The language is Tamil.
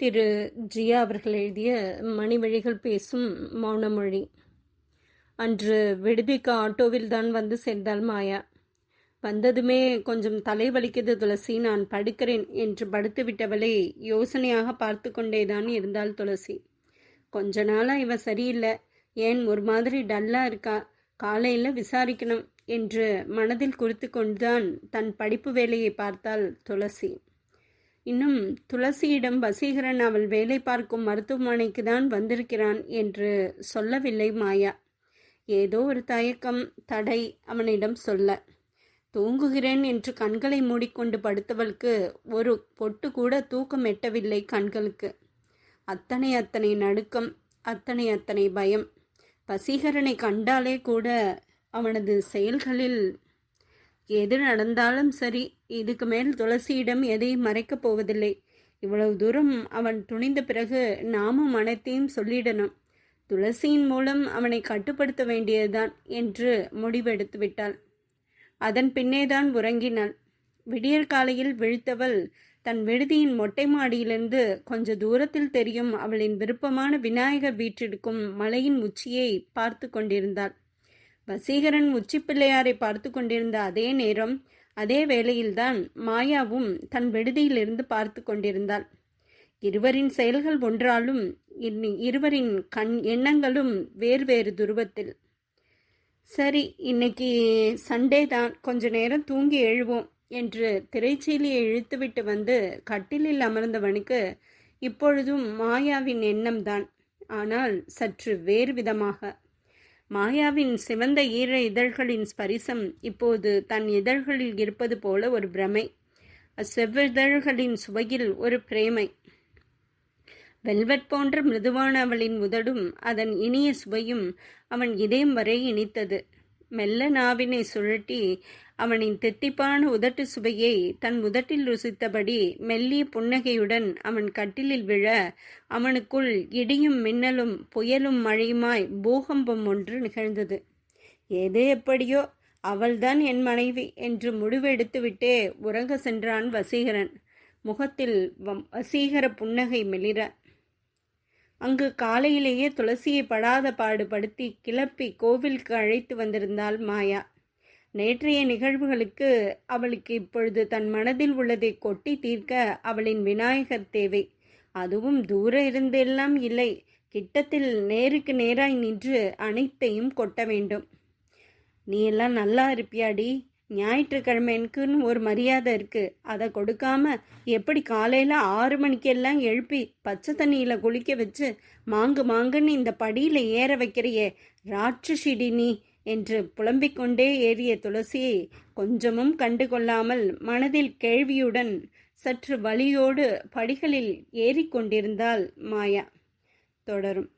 திரு. ஜியா அவர்கள் எழுதிய மணிவழிகள் பேசும் மௌனமொழி. அன்று விடுதிக்கு ஆட்டோவில் தான் வந்து சேர்ந்தாள் மாயா. வந்ததுமே கொஞ்சம் தலைவலிக்கிறது துளசி நான் படுக்கிறேன் என்று படுத்து விட்டவளை யோசனையாக பார்த்து கொண்டேதான் இருந்தாள் துளசி. கொஞ்ச நாளாக இவ சரியில்லை. ஏன் ஒரு மாதிரி டல்லாக இருக்கா? காலையில் விசாரிக்கணும் என்று மனதில் குறித்து கொண்டுதான் தன் படிப்பு வேலையை பார்த்தாள் துளசி. இன்னும் துளசியிடம் வசீகரன் அவள் வேலை பார்க்கும் மருத்துவமனைக்கு தான் வந்திருக்கிறான் என்று சொல்லவில்லை மாயா. ஏதோ ஒரு தயக்கம் தடை அவனிடம் சொல்ல. தூங்குகிறேன் என்று கண்களை மூடிக்கொண்டு படுத்தவளுக்கு ஒரு பொட்டு கூட தூக்கம் எட்டவில்லை கண்களுக்கு. அத்தனை அத்தனை நடுக்கம் அத்தனை அத்தனை பயம். வசீகரனை கண்டாலே கூட அவனது செயல்களில் எது நடந்தாலும் சரி இதுக்கு மேல் துளசியிடம் எதையும் மறைக்கப் போவதில்லை. இவ்வளவு தூரம் அவன் துணிந்த பிறகு நாமும் அனைத்தையும் சொல்லிடணும். துளசியின் மூலம் அவனை கட்டுப்படுத்த வேண்டியதுதான் என்று முடிவெடுத்து விட்டாள். அதன் பின்னேதான் உறங்கினாள். விடியற் காலையில் விழித்தவள் தன் விடுதியின் மொட்டை மாடியிலிருந்து கொஞ்ச தூரத்தில் தெரியும் அவளின் விருப்பமான விநாயகர் வீற்றிருக்கும் மலையின் உச்சியை பார்த்து கொண்டிருந்தாள். வசீகரன் உச்சிப்பிள்ளையாரை பார்த்து கொண்டிருந்த அதே நேரம் அதே வேளையில்தான் மாயாவும் தன் விடுதியிலிருந்து பார்த்து கொண்டிருந்தாள். இருவரின் செயல்கள் ஒன்றாலும் இருவரின் கண் எண்ணங்களும் வேறு வேறு துருவத்தில். சரி இன்னைக்கு சண்டே தான் கொஞ்ச நேரம் தூங்கி எழுவோம் என்று திரைச்சீலியை இழுத்துவிட்டு வந்து கட்டிலில் அமர்ந்தவனுக்கு இப்பொழுதும் மாயாவின் எண்ணம்தான். ஆனால் சற்று வேறு விதமாக. மாயாவின் சிவந்த ஈர இதழ்களின் ஸ்பரிசம் இப்போது தன் இதழ்களில் இருப்பது போல ஒரு பிரமை. அச்செவ்விதழ்களின் சுவையில் ஒரு பிரேமை. வெல்வெட் போன்ற மிருதுவான அவளின் உதடும் அதன் இனிய சுவையும் அவன் இதயம் வரை இனித்தது. மெல்ல நாவினை சுழட்டி அவனின் திட்டிப்பான உதட்டு சுவையை தன் உதட்டில் ருசித்தபடி மெல்லிய புன்னகையுடன் அவன் கட்டிலில் விழ அவனுக்குள் இடியும் மின்னலும் புயலும் மழையுமாய் பூகம்பம் ஒன்று நிகழ்ந்தது. ஏதே எப்படியோ அவள்தான் என் மனைவி என்று முடிவெடுத்துவிட்டே உறங்க சென்றான் வசீகரன். முகத்தில் வசீகர புன்னகை மெளிர அங்கு காலையிலேயே துளசியை படாத பாடுபடுத்தி கிளப்பி கோவிலுக்கு அழைத்து வந்திருந்தாள் மாயா. நேற்றைய நிகழ்வுகளுக்கு அவளுக்கு இப்பொழுது தன் மனதில் உள்ளதை கொட்டி தீர்க்க அவளின் விநாயகர் தேவை. அதுவும் தூர இருந்தெல்லாம் இல்லை. கிட்டத்தில் நேருக்கு நேராய் நின்று அனைத்தையும் கொட்ட வேண்டும். நீ எல்லாம் நல்லா இருப்பியாடி? ஞாயிற்றுக்கிழமைக்குன்னு ஒரு மரியாதை இருக்கு. அதை கொடுக்காம எப்படி காலையில் ஆறு மணிக்கெல்லாம் எழுப்பி பச்சை தண்ணியில் குளிக்க வச்சு மாங்கு மாங்குன்னு இந்த படியில் ஏற வைக்கிறியே? ராட்சசிடி நீ! என்று புலம்பிக் கொண்டே ஏறிய துளசியை கொஞ்சமும் கண்டுகொள்ளாமல் மனதில் கேள்வியுடன் சற்று வழியோடு படிகளில் ஏறிக்கொண்டிருந்தாள் மாயா. தொடரும்.